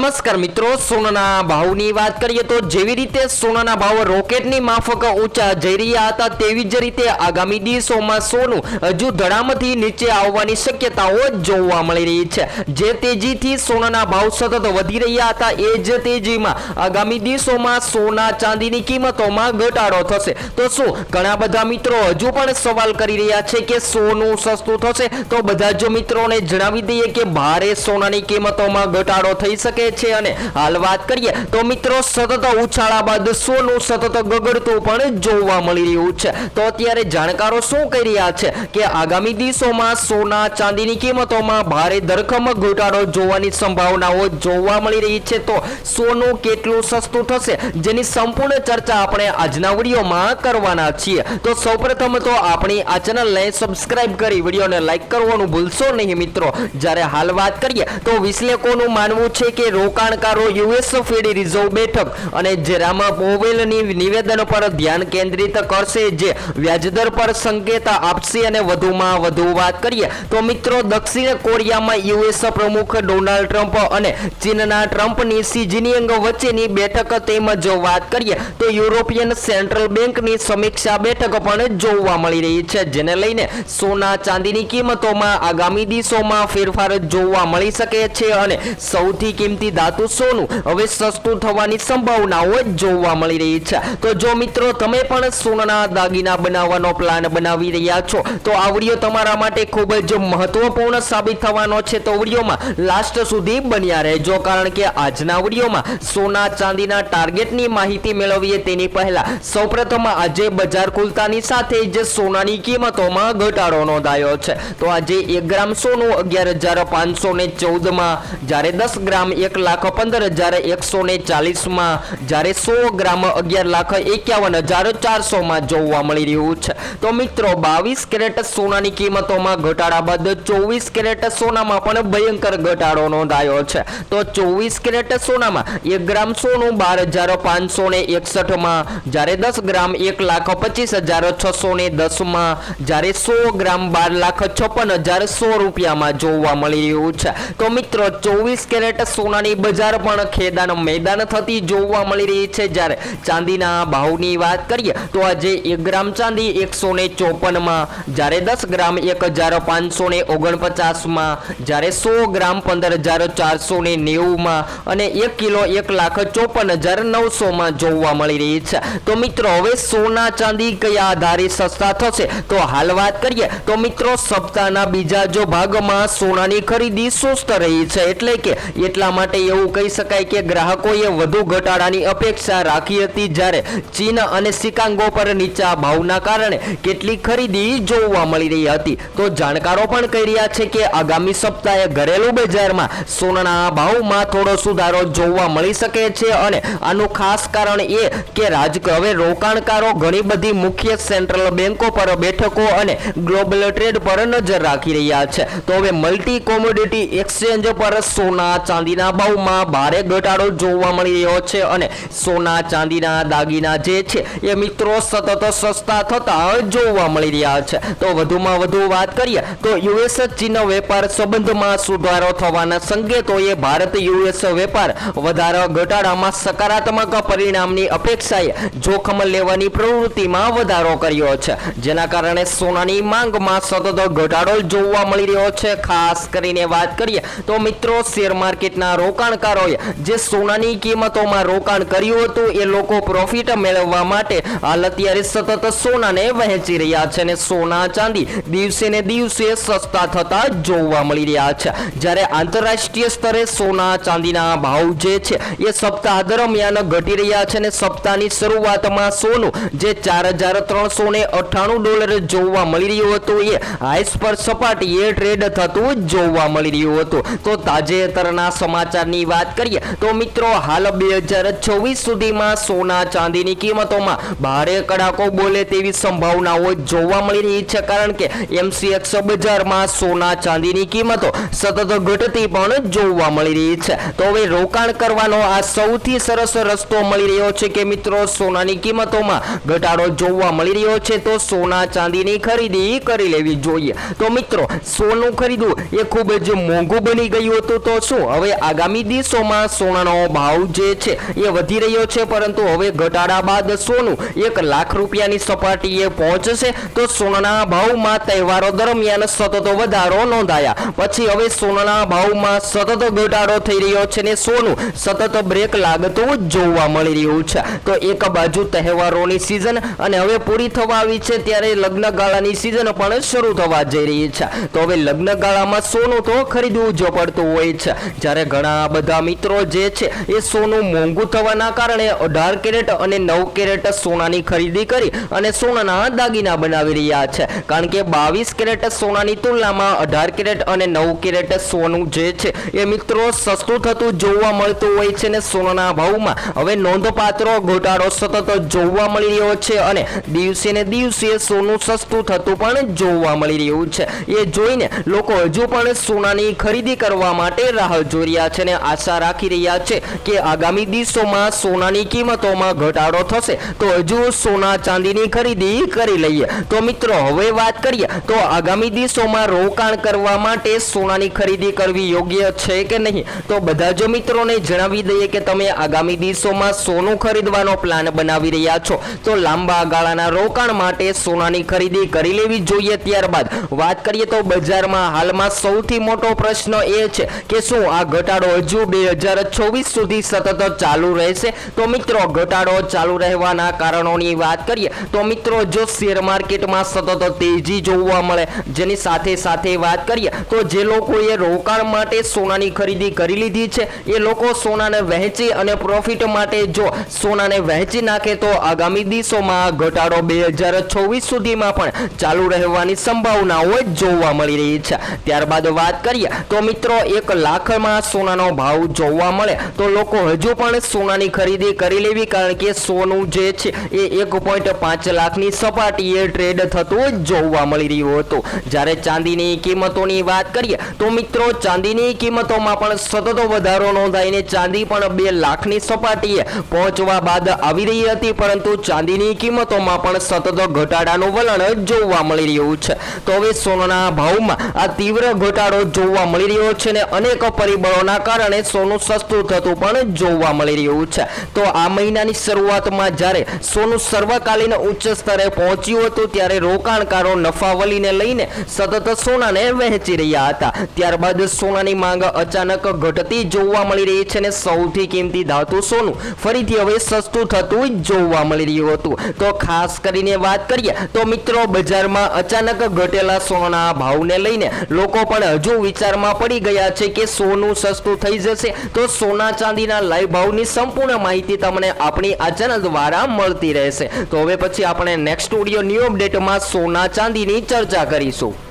નમસ્કાર મિત્રો, સોનાના ભાવની વાત કરીએ તો જેવી રીતે સોનાના ભાવ રોકેટની માફક ઊંચા જઈ રહ્યા હતા, તેવી જ રીતે આગામી દિવસોમાં સોનું હજુ ધડામથી નીચે આવવાની શક્યતાઓ જોવા મળી રહી છે. જે તેજીથી સોનાના ભાવ સતત વધી રહ્યા હતા, એ જ તેજીમાં આગામી દિવસોમાં સોના ચાંદીની કિંમતોમાં ઘટાડો થશે. તો શું, ઘણા બધા મિત્રો હજુ પણ સવાલ કરી રહ્યા છે કે સોનું સસ્તું થશે? તો બધા જ મિત્રોને જણાવી દઈએ કે ભારે સોનાની કિંમતોમાં ઘટાડો થઈ શકે છે અને હાલ વાત કરીએ તો મિત્રો સતત ઉછાળા બાદ સોનું સતત ગગડતું પણ જોવા મળી રહ્યું છે. તો અત્યારે જાણકારો શું કહી રહ્યા છે કે આગામી દિવસોમાં સોના ચાંદીની કિંમતોમાં ભારે ધરખમ ઘટાડો જોવાની સંભાવનાઓ જોવા મળી રહી છે. તો સોનું કેટલું સસ્તું થશે જેની સંપૂર્ણ ચર્ચા આપણે આજના વિડીયોમાં કરવાના છીએ. તો સૌપ્રથમ તો આપણી આ ચેનલને સબસ્ક્રાઇબ કરી વિડીયોને લાઈક કરવાનું ભૂલશો નહીં મિત્રો. જ્યારે હાલ વાત કરીએ તો વિશ્લેષકોનું માનવું છે કે રોકાણકારો યુએસ ફેડ રિઝર્વ બેઠક અને જેરામા પોવેલની નિવેદન પર ધ્યાન કેન્દ્રિત કરશે જે વ્યાજદર પર સંકેત આપશે અને વધુમાં વધુ વાત કરીએ તો મિત્રો દક્ષિણ કોરિયામાં યુએસ પ્રમુખ ડોનાલ્ડ ટ્રમ્પ અને ચીનના ટ્રમ્પની સી જિનપિંગ વચ્ચેની બેઠક તેમજ વાત કરીએ તો યુરોપિયન સેન્ટ્રલ બેંકની સમીક્ષા બેઠક પણ જોવા મળી રહી છે, જેને લઈને સોના ચાંદીની કિંમતોમાં આગામી દિવસોમાં ફેરફાર જોવા મળી શકે છે અને સૌથી કિંમતી ધાતુ સોનું હવે સસ્તું થવાની સંભાવનાઓ જોવા મળી રહી છે. તો જો મિત્રો, તમે પણ સોનાના દાગીના બનાવવાનો પ્લાન બનાવી રહ્યા છો, તો આ વીડિયો તમારા માટે ખૂબ જ મહત્વપૂર્ણ સાબિત થવાનો છે. તો વિડીયોમાં લાસ્ટ સુધી બન્યા રહેજો, કારણ કે આજના વિડીયોમાં સોના ચાંદીના ટાર્ગેટની માહિતી મેળવીએ તેની પહેલા સૌપ્રથમ આજે બજાર ખુલતાની સાથે જ સોનાની કિંમતોમાં ઘટાડો નોંધાયો છે. તો આજે એક ગ્રામ સોનું અગિયાર હજાર પાંચસો ને ચૌદમાં જ્યારે દસ ગ્રામ એક લાખ પંદર હજાર એકસો ને ચાલીસમાં જ્યારે સો ગ્રામ અગિયાર લાખ એકાવન હજાર ચારસોમાં જોવા મળી રહ્યું છે. તો મિત્રો, બાવીસ કેરેટ સોનાની કિંમતોમાં ઘટાડા બાદ ચોવીસ કેરેટ સોનામાં પણ ભયંકર ઘટાડો નોંધાયો છે. તો ચોવીસ કેરેટ સોનામાં એક ગ્રામ સોનું બાર હજાર પાંચસો ને એકસઠમાં, જ્યારે દસ ગ્રામ એક લાખ પચીસ હજાર છસો ને દસમાં, જ્યારે સો ગ્રામ બાર લાખ છપ્પન હજાર સો રૂપિયામાં જોવા મળી રહ્યું છે. તો મિત્રો, ચોવીસ કેરેટ સોનાની બજાર પણ ખેદાન મેદાન થતી જોવા મળી રહી છે. જ્યારે ચાંદીના ભાવની વાત કરીએ, તો આજે એક ગ્રામ ચાંદી એકસો ને ચોપનમાં, જ્યારે દસ ગ્રામ એક હજાર પાંચસો ને ઓગણપચાસમાં, જ્યારે સો ગ્રામ પંદર હજાર ચારસો ને નેવુંમાં અને એક કિલો એક લાખ ચોપન હજાર નવસોમાં જોવા મળી રહી છે. તો મિત્રો, હવે સોના ચાંદી કયા આધારે સસ્તા થશે? તો હાલ વાત કરીએ, તો મિત્રો, સપ્તાહના બીજા જો ભાગમાં સોનાની ખરીદી સુસ્ત રહી છે. એટલે કે એટલા માટે એવું કહી શકાય કે ગ્રાહકોએ વધુ ઘટાડાની અપેક્ષા રાખી હતી જ્યારે ચીન અને શિકાંગો પર નીચા ભાવના કારણે કેટલીક ખરીદી જોવા મળી રહી હતી. તો જાણકારો પણ કહી રહ્યા છે કે આગામી સપ્તાહે ઘરેલું બજારમાં સોનાના ભાવમાં થોડો સુધારો જોવા મળી શકે છે અને આનું ખાસ કારણ એ કે રાજ હવે રોકાણકારો ઘણી બધી મુખ્ય સેન્ટ્રલ બેન્કો પર બેઠકો અને ગ્લોબલ ટ્રેડ પર નજર રાખી રહ્યા છે. તો હવે મલ્ટી કોમોડિટી એક્સચેન્જ પર સોના ચાંદીના ભાવમાં ભારે ઘટાડો જોવા મળી રહ્યો છે અને સોના, ચાંદીના, દાગીના જે છે એ મિત્રો સતત સસ્તા થતા જોવા મળી રહ્યા છે. તો વધુમાં વધુ વાત કરીએ તો યુએસ ચીન વેપાર સંબંધમાં સુધારો થવાના સંકેતોએ ભારત યુએસ વેપાર વધારા ઘટાડામાં સકારાત્મક પરિણામની અપેક્ષાએ જોખમ લેવાની પ્રવૃત્તિમાં વધારો કર્યો છે. જેના કારણે સોનાની માંગમાં સતત ઘટાડો જોવા મળી રહ્યો છે. ખાસ કરીને વાત કરીએ તો મિત્રો શેર માર્કેટના રોકાણકારોએ જે સોનાની કિંમતોમાં રોકાણ કર્યું હતું, એ લોકો પ્રોફિટ મેળવવા માટે હાલ અત્યારે સતત સોનાને વહેંચી રહ્યા છે અને સોના ચાંદી દિવસે ને દિવસે સસ્તા થતા જોવા મળી રહ્યા છે. જ્યારે આંતરરાષ્ટ્રીય સ્તરે સોના ચાંદીના ભાવ જે છે, એ સપ્તાહ દરમિયાન ઘટી રહ્યા છે અને સપ્તાહની શરૂઆતમાં સોનું જે ચાર હજાર ત્રણસો ને અઠ્ઠાણું ડોલર જોવા મળી રહ્યું હતું, એ હાઈસ પર સપાટીએ ટ્રેડ થતું જોવા મળી રહ્યું હતું. તો તાજેતરના સમાચારની વાત કરીએ, તો મિત્રો, હાલ બે હજાર ચોવીસ સુધીમાં સોના ચાંદીની કિંમતોમાં ભારે કડાકો બોલે તેવી સંભાવનાઓ જોવા મળી રહી છે, કારણ કે એમસીએક્સ બજારમાં સોના ચાંદીની કિંમતો સતત ઘટતી પણ જોવા મળી રહી છે. તો હવે રોકાણ કરવાનો આ સૌથી સરસ રસ્તો મળી રહ્યો છે કે મિત્રો, સોનાની કિંમતોમાં ઘટાડો જોવા મળી રહ્યો છે, તો સોના ચાંદીની ખરીદી કરી લેવી જોઈએ. તો મિત્રો, સોનું ખરીદવું એ ખૂબ જ મોંઘું બની ગયું હતું, તો શું હવે આગામી આગામી દિવસોમાં સોનાનો ભાવ જે છે એ વધી રહ્યો છે, પરંતુ હવે ઘટાડા બાદ સોનું એક લાખ રૂપિયાની સપાટીએ પહોંચશે તો સોનાના ભાવમાં તહેવારો દરમિયાન સતત વધારો નોંધાયા. પછી હવે સોનાના ભાવમાં સતત ઘટાડો થઈ રહ્યો છે ને સોનું સતત બ્રેક લાગતું જોવા મળી રહ્યું છે. તો એક બાજુ તહેવારોની સિઝન અને હવે પૂરી થવા આવી છે, ત્યારે લગ્ન ગાળાની સિઝન પણ શરૂ થવા જઈ રહી છે. તો હવે લગ્ન ગાળામાં સોનું તો ખરીદવું જ પડતું હોય છે. જ્યારે ઘણા બધા મિત્રો જે છે, એ સોનું મોંઘું થવાના કારણે અઢાર કેરેટ અને નવ કેરેટ સોનાની ખરીદી કરી અને સોનાના દાગીના બનાવી રહ્યા છે. કારણ કે બાવીસ કેરેટ સોનાની તુલનામાં અઢાર કેરેટ અને નવ કેરેટ સોનું જે છે, એ મિત્રો સસ્તું થતું જોવા મળતું હોય છે ને સોનાના ભાવમાં. હવે નોંધપાત્ર ઘટાડો સતત જોવા મળી રહ્યો છે અને દિવસે ને દિવસે સોનું સસ્તું થતું પણ જોવા મળી રહ્યું છે. એ જોઈને લોકો હજુ પણ સોનાની ખરીદી કરવા માટે રાહ જોઈ રહ્યા છે ને આશા રાખી રહ્યા છે કે આગામી દિવસોમાં સોનાની કિંમતોમાં ઘટાડો થશે. તો હજુ સોના ચાંદીની ખરીદી કરી લઈએ. તો મિત્રો, હવે વાત કરીએ. તો આગામી દિવસોમાં રોકાણ કરવા માટે સોનાની ખરીદી કરવી યોગ્ય છે કે નહીં? તો બધા જ મિત્રોને જણાવી દઈએ કે તમે આગામી દિવસોમાં સોનું ખરીદવાનો પ્લાન બનાવી રહ્યા છો. તો લાંબા ગાળાના રોકાણ માટે સોનાની ખરીદી કરી લેવી જોઈએ ત્યારબાદ. વાત કરીએ તો બજારમાં હાલમાં સૌથી મોટો પ્રશ્ન એ છે કે શું આ ઘટાડો હજુ બે હજાર ચોવીસ સુધી સતત ચાલુ રહેશે. તો મિત્રો, ઘટાડો ચાલુ રહેવાના કારણોની વાત કરીએ, તો મિત્રો, જો શેર માર્કેટમાં સતત તેજી જોવા મળે, જેની સાથે સાથે વાત કરીએ, તો જે લોકોએ રોકાણ માટે સોનાની ખરીદી કરી લીધી છે, એ લોકો સોનાને વહેંચી અને પ્રોફિટ માટે જો સોનાને વહેંચી નાખે, તો આગામી દિવસોમાં ઘટાડો બે હજાર ચોવીસ સુધીમાં પણ ચાલુ રહેવાની સંભાવનાઓ જોવા મળી રહી છે. ત્યારબાદ વાત કરીએ, તો મિત્રો, એક લાખમાં સોનાનો ભાવ જોવા મળે, તો લોકો હજુ પણ સોનાની ખરીદી કરી લેવી, કારણ કે સોનું જે છે એ એક પોઈન્ટ પાંચ લાખની સપાટીએ ટ્રેડ થતું જોવા મળી રહ્યું હતું. જ્યારે ચાંદીની કિંમતોની વાત કરીએ, તો મિત્રો ચાંદીની કિંમતોમાં પણ સતત વધારો નોંધાઈને ચાંદી પણ બે લાખની સપાટીએ પહોંચવા બાદ આવી રહી હતી, પરંતુ ચાંદીની કિંમતોમાં પણ સતત ઘટાડાનું વલણ જોવા મળી રહ્યું છે. તો હવે સોનાના ભાવમાં આ તીવ્ર ઘટાડો જોવા મળી રહ્યો છે અને અનેક પરિબળોના કારણે સોનું સસ્તું થતું પણ જોવા મળી રહ્યું છે. તો આ મહિનાની શરૂઆતમાં જ્યારે સોનું સર્વકાલીન ઉચ્ચ સ્તરે પહોંચ્યું હતું, ત્યારે રોકાણકારો નફાવલીને લઈને સતત સોનાને વહેંચી રહ્યા હતા. ત્યારબાદ સોનાની માંગ અચાનક ઘટતી જોવા મળી રહી છે ને સૌથી કિંમતી ધાતુ સોનું ફરીથી હવે સસ્તું થતું જોવા મળી રહ્યું હતું. તો ખાસ કરીને વાત કરીએ તો મિત્રો, બજારમાં અચાનક ઘટેલા સોનાના ભાવને લઈને લોકો પણ હજુ વિચારમાં પડી ગયા છે કે સોનું સસ્તું થઈ જશે. તો સોના ચાંદીના લાઈવ ભાવની સંપૂર્ણ માહિતી તમને આપણી આ ચેનલ દ્વારા મળતી રહેશે. તો હવે પછી આપણે નેક્સ્ટ ઓડિયો ન્યૂ અપડેટમાં સોના ચાંદીની ચર્ચા કરીશું.